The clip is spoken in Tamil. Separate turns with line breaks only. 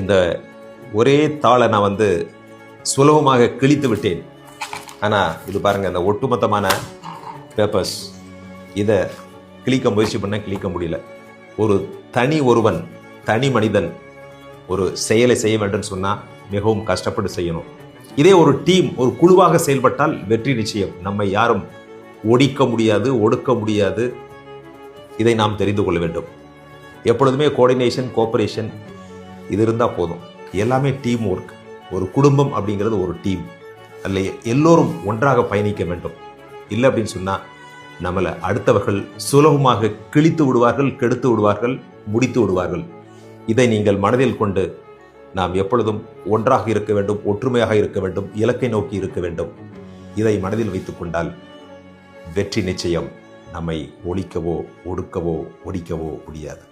இந்த ஒரே தாளை நான் வந்து சுலபமாக கிழித்து விட்டேன். ஆனால் இது பாருங்கள் இந்த ஒட்டுமொத்தமான பேப்பர்ஸ் இதை கிழிக்க முயற்சி பண்ண கிழிக்க முடியல. ஒரு தனி ஒருவன் தனி மனிதன் ஒரு செயலை செய்ய வேண்டும் சொன்னால் மிகவும் கஷ்டப்பட்டு செய்யணும். இதே ஒரு டீம் ஒரு குழுவாக செயல்பட்டால் வெற்றி நிச்சயம். நம்மை யாரும் ஒடிக்க முடியாது ஒடுக்க முடியாது. இதை நாம் தெரிந்து கொள்ள வேண்டும். எப்பொழுதுமே கோஆர்டினேஷன் கோஆபரேஷன் இது இருந்தால் போதும். எல்லாமே டீம் ஒர்க் ஒரு குடும்பம் அப்படிங்கிறது ஒரு டீம் அதில் எல்லோரும் ஒன்றாக பயணிக்க வேண்டும். இல்லை அப்படின்னு சொன்னால் நம்மளை அடுத்தவர்கள் சுலபமாக கிழித்து விடுவார்கள் கெடுத்து விடுவார்கள் முடித்து விடுவார்கள். இதை நீங்கள் மனதில் கொண்டு நாம் எப்பொழுதும் ஒன்றாக இருக்க வேண்டும் ஒற்றுமையாக இருக்க வேண்டும் இலக்கை நோக்கி இருக்க வேண்டும். இதை மனதில் வைத்துக்கொண்டால் வெற்றி நிச்சயம் நம்மை ஒழிக்கவோ ஒடுக்கவோ ஒடிக்கவோ முடியாது.